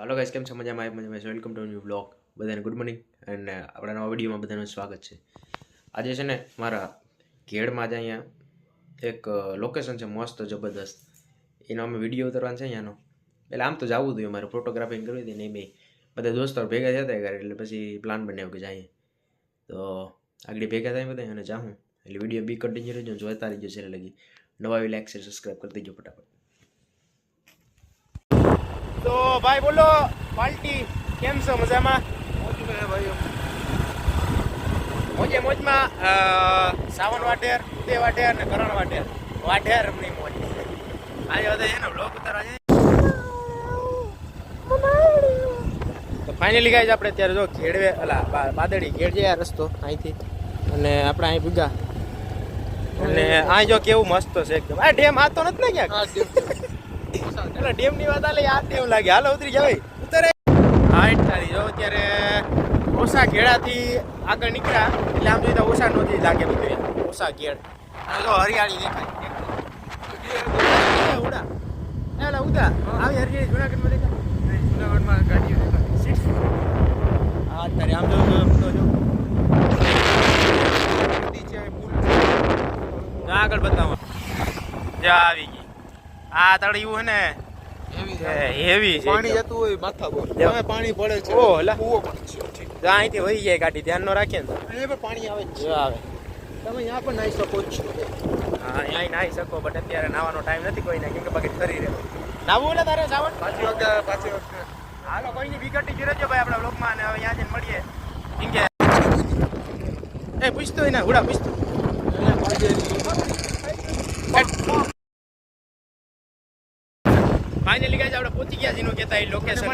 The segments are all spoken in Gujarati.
હાલો ગાઈસ કેમ છે? મજામાં? આવી મજામાં. વેલકમ ટુ ન્યૂ બ્લોગ બધાને ગુડ મોર્નિંગ અને આપણા નવા વિડીયોમાં બધાનું સ્વાગત છે. આજે છે ને, મારા ઘેડમાં જ અહીંયા એક લોકેશન છે મસ્ત જબરદસ્ત. એનો અમે વીડિયો ઉતારવાનો છે અહીંયાનો. એટલે આમ તો જવું હતું મારે ફોટોગ્રાફિંગ કરવી હતી નહીં મેં બધા દોસ્તો ભેગા થયા હતા એટલે પછી પ્લાન બનાવ્યો કે જઈએ. તો આગળ ભેગા થાય બધા અને જાઉં એટલે વીડિયો બી કન્ટિન્યુ રહેજો જોતા રહીજો છે લગી. નવા લાઈક છે સબસ્ક્રાઈબ કરી દેજો ફટાફટ. તો ભાઈ બોલો પાલટી કેમ છો મજામાં? મોજે મોજમાં સાવન વાઢેર ઉદય વાઢેર ને કરણ વાઢેર. વાઢેરની મોજ. આજે બધા એનો બ્લોગ ઉતારવા જાય તો ફાઇનલી ગાઈઝ આપણે અત્યારે જો ઘેડવે અલા બા- બાદડી ઘેડ જાય આ રસ્તો અહીંથી. અને આપણે અહીં ભૂગા. અને અહીં જો કેવું મસ્ત છે એકદમ. આ ડેમ આતો નથી ને ક્યાંક? એટલે ડેમની વાત આલે યાદ ડેમ લાગે. હાલો ઉતરી જાવ ઉતરે. હા તારી. જો અત્યારે ઓસા ઘેડાથી આગળ નીકળ્યા. એટલે આમ જોઈતા ઓસા નદી લાગે બધું. ઓસા ઘેડ. અને જો હરિયાળી દેખાય. ઉડા. ઉડા. આવી હરિયાળી જુનાગઢમાં દેખાય. જુનાગઢમાં ગાડીઓ દેખાય. હા તારી આમ જો આગળ બતાવો. જા આવી. આ તળિયું હે ને હેવી છે પાણી જતું હોય માથા પર. હવે પાણી પડે છે. ઓ લા. કૂવો પણ છે. ઠીક. અહીંથી વહી જાય ગાડી. ધ્યાન નો રાખીએ ને તો. અહીંયા પણ પાણી આવે છે. આવે. તમે અહીંયા પણ નાહી શકો છો. હા અહીં નાહી શકો બટ અત્યારે નાવાનો ટાઈમ નથી કોઈને. કેમ કે બકેટ ફરી રહ્યો. નાવું એટલે તારે સાવન પાછી વખતે પાછી વખતે. હાલો કોઈની વિકટી જ રહેજો ભાઈ આપણા બ્લોગમાં અને હવે ત્યાં જઈને મળીએ. કેમ કે એ પૂછતો હોય ને હુડા પૂછતો ફાઇનલી ગાઈઝ આપણે પહોંચી ગયા જેનું કહેતા એ લોકેશન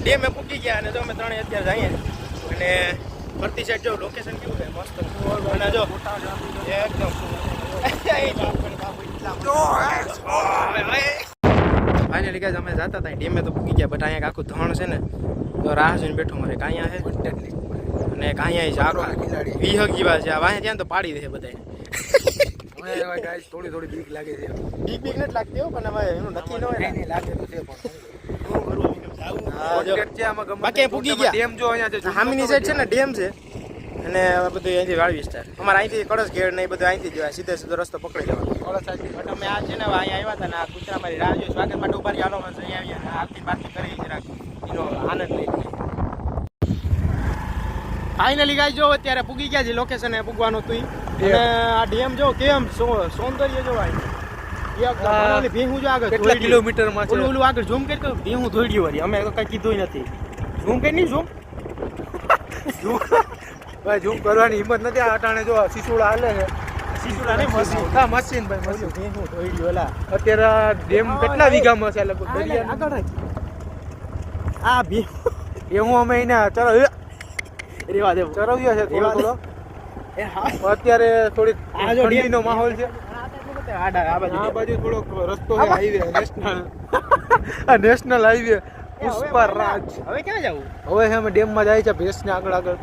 ડેમે પૂકી ગયા અને જો અમે ત્રણે અત્યારે જઈએ. અને ફરતી સાઈડ જો લોકેશન કેવું છે? મસ્ત. અને જો એકદમ. ફાઇનલી ગાઈઝ અમે જતા હતા ડેમે તો પૂકી ગયા બટ અહીંયા આખું ધણ છે ને તો રાહ જોઈને બેઠો મારે કાંયા છે. અને કાંયા છે આખો વીહક જેવા છે. આ વાંહે ત્યાં તો પાડી દે બધા હવે થોડી થોડી બીક લાગે છે. બીક બીક નથી લાગતી હો પણ હવે એનું નક્કી ન હોય ને. લાગે તો છે પણ. તે ફોટામાં ગયા. ડેમ જો અહીંયા છે સાઈડ છે ને ડેમ છે. અને આ અહીંથી વાળ વિસ્તાર અમારે અહીંથી કળશ ઘેર ને બધું અહીંથી જોયા સીધે સીધો રસ્તો પકડી લેવાનો. બટ અમે આ છે ને અહીંયા આવ્યા હતા ને આ કૂતરા મારી રાહ જોઈ. સ્વાગત માટે ઊભા રહ્યા. હાલો આવ્યા આરતી બારતી કરી જરાક એનો આનંદ લઈ ફાઇનલી ગાય જો અત્યારે પૂગી ગયા છે લોકેશન એ પૂગવાનું ઈ. અને આ ડેમ જો કેમ સૌંદર્ય જો હા. જો આગળ કેટલા. કિલોમીટરમાં ઓલું ઓલું આગળ ઝૂમ કરી ભીહું ધોઈડ્યું વળી. અમે તો કઈ કીધું નથી. ઝૂમ કરી નહીં ઝૂમ? ભાઈ ઝૂમ કરવાની હિંમત નથી. આ અટાણે જો સિસુડા હાલે છે. શીશુડા ભાઈ ચરવ્યો. છે થોડો થોડો. અત્યારે થોડી આ જો ઠંડીનો માહોલ છે. આ બાજુ થોડોક રસ્તો છે હાઈવે નેશનલ આ નેશનલ હાઈવે પુષ્પા રાજ હવે ક્યાં જવું? હવે અમે ડેમમાં જાય છે ભેંસને આગળ આગળ.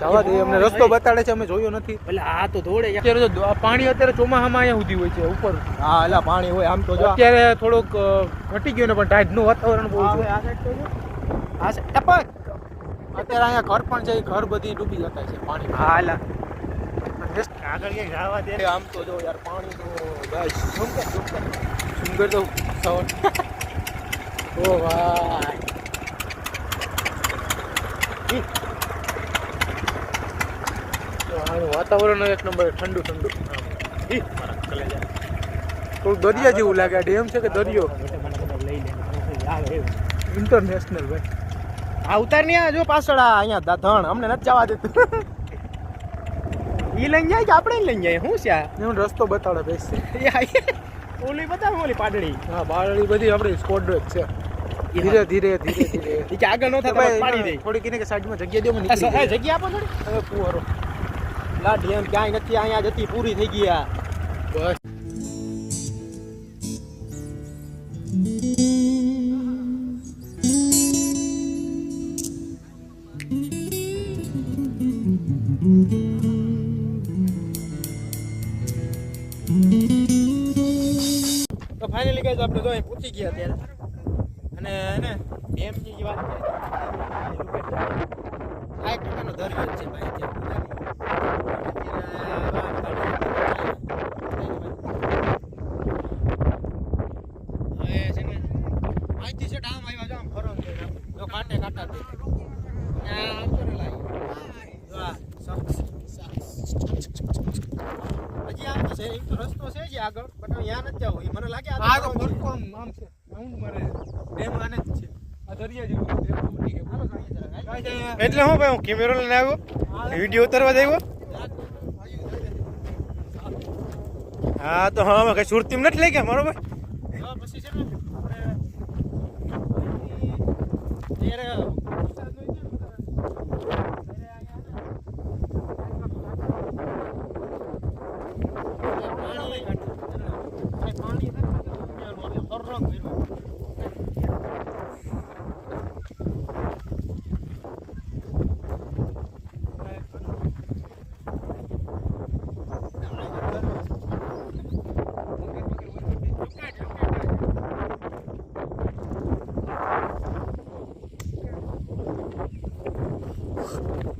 જવા દઈએ અમને રસ્તો બતાડે છે અમે જોયો નથી. એટલે આ તો દોડે અત્યારે જો પાણી અત્યારે ચોમાસામાં અહીંયા સુધી હોય છે ઉપર. હા એલા પાણી હોય આમ તો જો. અત્યારે થોડોક ઘટી ગયું ને પણ ટાઈડનું વાતાવરણ બહુ છે. આ તો અત્યારે અહીંયા ઘર પણ છે ઘર બધી ડૂબી જતા છે પાણી. હા નેશ- આગળ ક્યાંક જવા દે. આમ તો જો યાર પાણી તો બસ ઝૂમ કર દઉં સાવન. ઓ ભાઈ. વાતાવરણ એક નંબર ઠંડુ ઠંડુ. થોડું દરિયા જેવું લાગે ડેમ છે કે દરિયો. ઇન્ટરનેશનલ ભાઈ. આ ઉતાર ને આ જો પાછળ અહીંયા ધણ અમને નથી જવા દેતું. ઈ લઈને જાય કે આપણે લઈને જાય? શું છે હું રસ્તો બતાડે બેસ. ઓલી બતાવે ઓલી પાટડી હા બારડી બધી આપણી સ્કોડ છે. ધીરે ધીરે ધીરે ધીરે. ઈ કે આગળ ન થાય પાડી દે. થોડીક એને કે સાઈડમાં જગ્યા દેવો મને જગ્યા આપો થોડી. હવે પૂરો લા એમ ક્યાંય નથી અહીંયા જતી પૂરી થઈ ગઈ આ. બસ. ફાઇનલી ગાઈઝ આપણે તો અહીં પૂછી ગયા અત્યારે અને એને ડેમની જે વાત છે આ એક પ્રકારનો દરિયો છે ભાઈ, ત્યાં હવે છે ને અહીંથી છે આમ આવ્યા જો આમ ફરો ને આમ. જો કાંટે કાંટા દે આ આમ કરે લાઈ જો આ શખ્સ. હજી આમ તો છે એક તો છે આગળ પણ હવે નથી જવું. એ મને લાગે આ તો તો આમ છે. રાઉન્ડ મારે ડેમ આને જ છે. આ દરિયા જેવું જાઈએ એટલે હું ભાઈ હું કેમેરો લઈને આવ્યો. વીડિયો ઉતારવા દેવો હા તો હા કઈ સુરતી નથી લઈ ગયા મારો ભાઈ? હા, પછી છે ને આપણે ત્યારે છે ને બધા.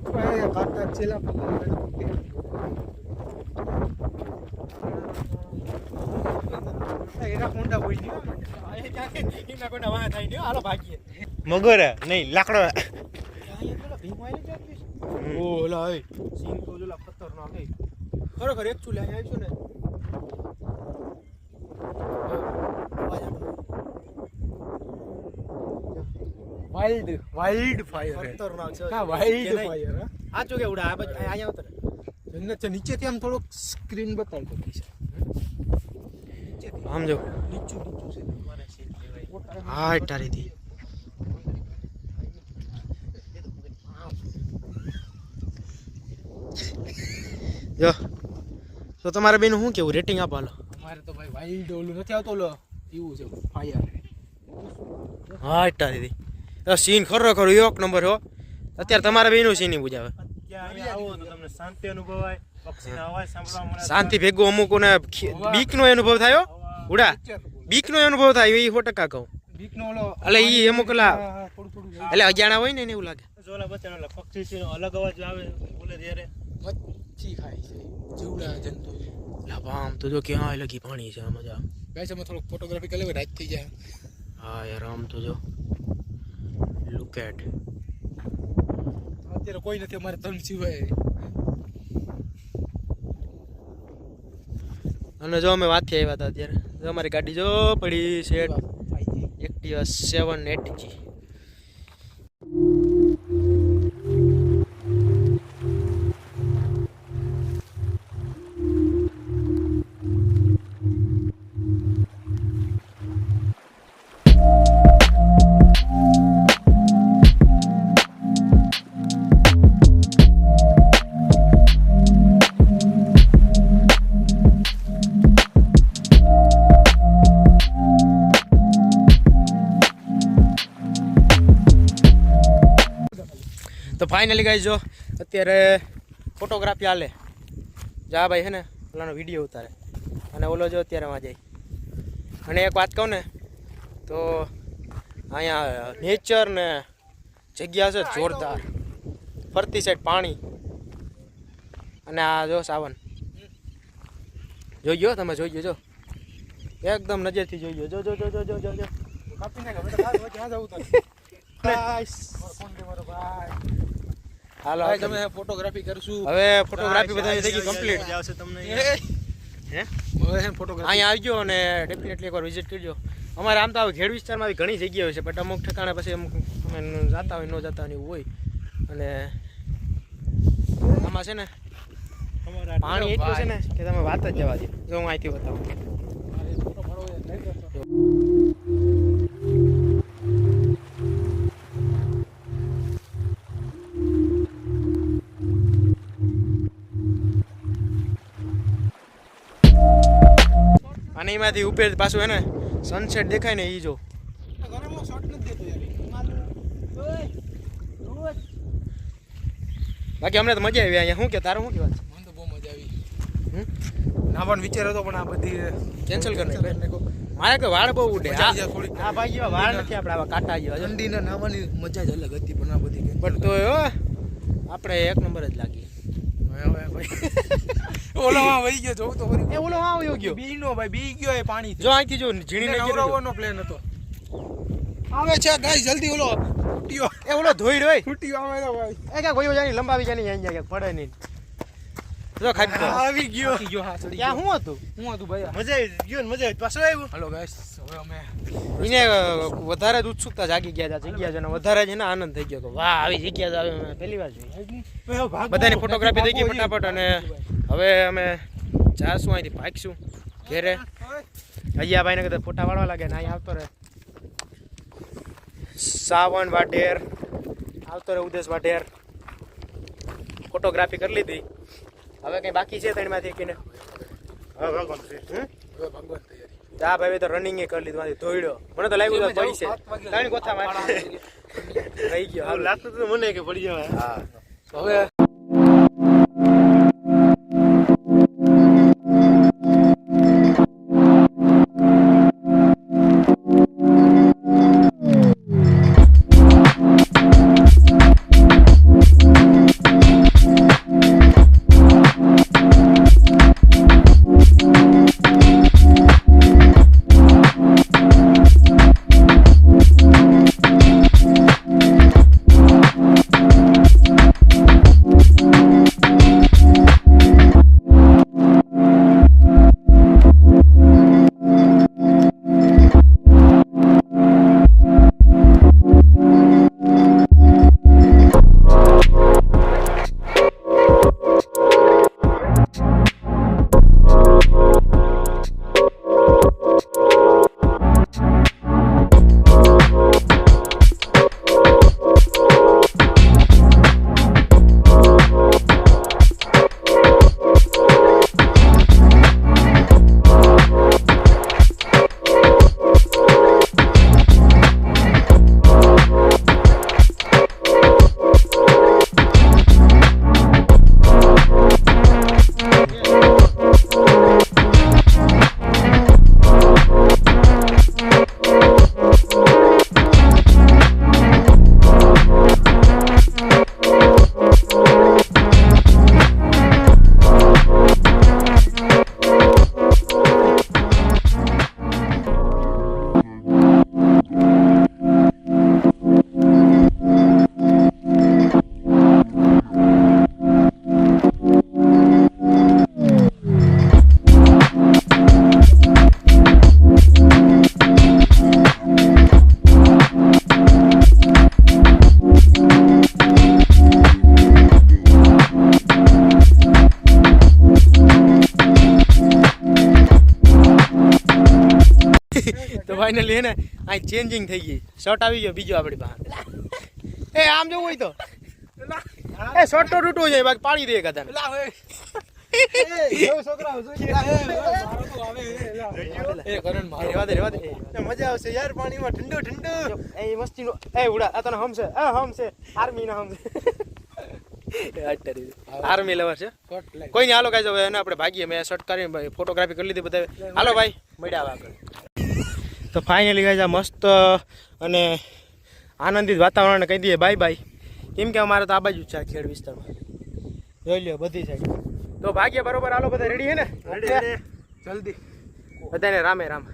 ભાઈ, કાંટા છેલ્લા મગર નહીં લાકડો. ઓલા એ સીન તો જોલા ખતરનાક ખરેખર એક ચૂલે અહીંયા આવીશું ને. વાઇલ્ડ વાઇલ્ડ ફાયર ખતરનાક છે. હા વાઇલ્ડ ફાયર હા. આ ચોકે ઉડા આ બાજુ અહીંયા ઉતરે. જન્નત છે નીચેથી આમ થોડોક સ્ક્રીન બતાવી દો છે આમ જો. નીચું નીચું છે. હા તારી દી. જો. તો તમારે બેન શું કેવું? રેટિંગ આપો હાલો. મારે તો ભાઈ વાઇલ્ડ ઓલું નથી આવતો ઓલો એવું છે ફાયર હા તારી દી. સીન ખરો ખરો એક નંબર હો. અત્યારે તમારે બેનું સીન બુજાવે. શાંતિ ભેગું અમુક ને બીક નો અનુભવ થયો? ઉડા. બીક નો અનુભવ થાય એ સો ટકા કહું. એટલે ઈ અમુક જાય. એટલે અજાણા હોય ને એને એવું લાગે. મચ્છી ખાય છે જીવડા જંતુ. લાભા તો જો ક્યાં લગી પાણી છે મજા. ગાઈસ અમે થોડુંક ફોટોગ્રાફી કરી રાત થઈ જાય. હા યાર આમ તો જો. લુક એટ અત્યારે કોઈ નથી અમારે તન સિવાય. અને જો અમે વાતથી આવ્યા હતા અત્યારે. જો અમારી ગાડી જો પડી છે. એક્ટિવા સેવન એટ ફાઇનલી ગાઈ જો અત્યારે ફોટોગ્રાફી હાલે. જા ભાઈ હે ને ઓલાનો વીડિયો ઉતારે. અને ઓલો જો અત્યારે વાં જાય અને એક વાત કહું ને તો અહીંયા નેચર ને જગ્યા છે જોરદાર. ફરતી સાઈડ પાણી. અને આ જો સાવન. જોઈ ગયો? તમે જોઈ ગયો? જો. એકદમ નજરથી જોઈ ગયો. જો જો જો જો જો જો જો. કાપી નાખે જવું ભાઈ. હાલો ભાઈ તમે ફોટોગ્રાફી કરશું. હવે ફોટોગ્રાફી બધાની થઈ ગઈ કમ્પ્લીટ હે? હવે હે ફોટોગ્રાફી અહીંયા આવજો અને ડેફિનેટલી એકવાર વિઝિટ કરજો. અમારે આમ તો આવે ખેડ વિસ્તારમાં આવી ઘણી જગ્યાઓ છે બટ અમુક ઠેકાણે પછી અમુક અમે જતા હોય ન જતા હોય એવું હોય. અને આમાં છે ને પાણી એટલું છે ને કે તમે વાત જ જવા દો. જો હું અહીંથી બતાવું. એમાંથી ઉપર પાછું હે ને સનસેટ દેખાય ને એ જો. બાકી અમને તો મજા આવી અહીંયા. શું કે તારું શું કહેવાય? મને તો બહુ મજા આવી? નાવાનો વિચાર હતો પણ આ બધી Cancel કરી. મારે તો વાળ બહુ ઉડે. આ ભાઈ જેવા વાળ નથી આપણે આવા કાંટા જેવા. ઠંડીના નાવાની મજા જ અલગ હતી પણ આ બધી પણ તો હો આપણે એક નંબર જ લાગી. હવે ભાઈ. ઓલામાં વહી ગયો જોઉં તો એ ઓલો હા વયો ગયો. બીનો ભાઈ બી ગયો એ પાણી જો અહીંથી જો ઝીણી ને પ્લાન હતો. આવે છે ગાય જલ્દી ઓલો ફૂટ્યો. એ ઓલો ધોઈ રહ્યો ફૂટ્યો આવે ભાઈ. એ ક્યાં ગયો જાની લંબાવી જાની અહીંયા પડે નહીં. જો ખાઈ આવી ગયો. ગયો હા ચડી ત્યાં ગયો. શું હતું? હું હતું ભાઈ મજા આવી ગયો ને મજા આવી પાછો આવ્યો? હલો ગાઈસ હવે અમે એને વધારે જ ઉત્સુકતા જાગી ગયા છે જગ્યા છે ને વધારે જ એને આનંદ થઈ ગયો તો વાહ આવી જગ્યા છે આવી પહેલી વાર જોઈ. બધાની ફોટોગ્રાફી થઈ ગઈ ફટાફટ અને હવે અમે જાશું અહીંથી ભાગશું ઘેરે. અહીંયા ભાઈને કદાચ ફોટા વાળવા લાગે ને અહીં આવતો રહે. સાવન વાટેર આવતો રહે ઉદેશ વાટેર ફોટોગ્રાફી કરી લીધી. હવે કઈ બાકી છે કીને? હવે ભગવાન તૈયારી ચા ભાઈ તો રનિંગ એ કરી લીધું માંથી ધોઈડો. મને તો લાગ્યું પડી છે. ત્રણ કોથા માં રહી ગયો લાગતું તો મને કે પડી જવાય. હા. હવે ચેન્જિંગ થઈ ગઈ. શર્ટ આવી ગયો બીજો આપણી પાસે. એ આમ જવું હોય તો. એ શર્ટ તો તૂટવો જોઈએ બાકી પાડી દે કદાચ મજા આવશે યાર પાણીમાં. ઠંડુ ઠંડુ. એ મસ્તીનો એ ઉડા આ તને હમશે. હા હમશે. આર્મી ના હમશે. આર્મી લેવર છે. કોઈ નહીં હાલો કાંઈ હવે એને આપણે ભાગીએ. મેં શર્ટ કરીને ફોટોગ્રાફી કરી લીધી બધા હાલો ભાઈ મળ્યા આગળ તો ફાઇનલી ગાઈઝ આ મસ્ત અને આનંદિત વાતાવરણને કહી દઈએ બાય બાય કેમ કે અમારે તો આ બાજુ જ છે આ ખેડ વિસ્તારમાં. જોઈ લ્યો બધી સાઈડ તો ભાગ્ય બરોબર આલો બધા રેડી હે ને? જલ્દી. બધાને રામે રામ.